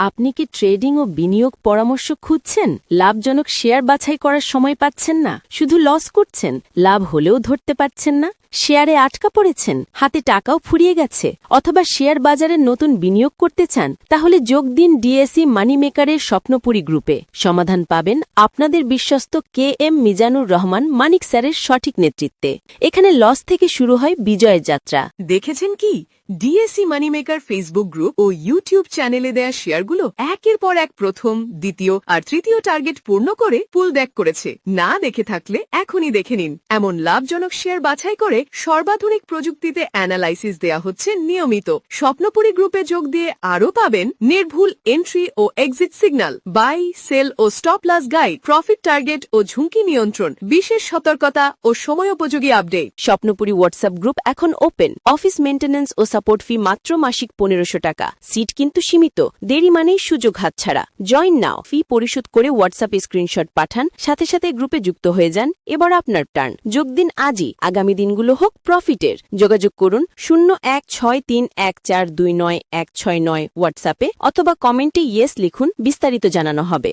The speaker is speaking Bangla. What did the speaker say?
আপনি কি ট্রেডিং ও বিনিয়োগ পরামর্শ খুঁজছেন? লাভজনক শেয়ার বাছাই করার সময় পাচ্ছেন না। শুধু লস করছেন। লাভ হলেও ধরতে পারছেন না। শেয়ারে আটকা পড়েছেন, হাতে টাকাও ফুরিয়ে গেছে। অথবা শেয়ার বাজারে নতুন বিনিয়োগ করতে চান, তাহলে যোগ দিন ডিএসি মানি মেকারের স্বপ্নপুরী গ্রুপে। সমাধান পাবেন আপনাদের বিশ্বস্ত কে এম মিজানুর রহমান, মানিক স্যারের সঠিক নেতৃত্বে। এখানে লস থেকে শুরু হয় বিজয়ের যাত্রা। দেখেছেন কি? ডিএসসি মানিমেকার ফেসবুক গ্রুপ ও ইউটিউব চ্যানেলে দেয়া শেয়ারগুলো একের পর এক প্রথম, দ্বিতীয় আর তৃতীয় টার্গেট পূর্ণ করে পুল ব্যাক করেছে। না দেখে থাকলে এখনই দেখে নিন। এমন লাভজনক শেয়ার বাছাই করে সর্বাধুনিক প্রযুক্তিতে অ্যানালাইসিস দেয়া হচ্ছে নিয়মিত। স্বপ্নপুরী গ্রুপে যোগ দিয়ে আরও পাবেন নির্ভুল এন্ট্রি ও এক্সিট সিগন্যাল বাই সেল ও stop loss guide profit target ও ঝুঁকি নিয়ন্ত্রণ, বিশেষ সতর্কতা ও সময়োপযোগী আপডেট স্বপ্নপুরী হোয়াটসঅ্যাপ গ্রুপ এখন ওপেন অফিস মেন্টেন্যান্স ও সাপোর্ট ফি মাত্র মাসিক পনেরোশো টাকা। সিট কিন্তু সীমিত, দেরি মানেই সুযোগ হাতছাড়া। জয়েন নাও ফি পরিশোধ করে হোয়াটসঅ্যাপে স্ক্রিনশট পাঠান, সাথে সাথে গ্রুপে যুক্ত হয়ে যান। এবার আপনার টার্ন যোগ দিন আজই, আগামী দিনগুলো হোক প্রফিটের। যোগাযোগ করুন শূন্য এক ছয় তিন এক চার দুই নয় এক ছয় নয় হোয়াটসঅ্যাপে অথবা কমেন্টে ইয়েস লিখুন বিস্তারিত জানানো হবে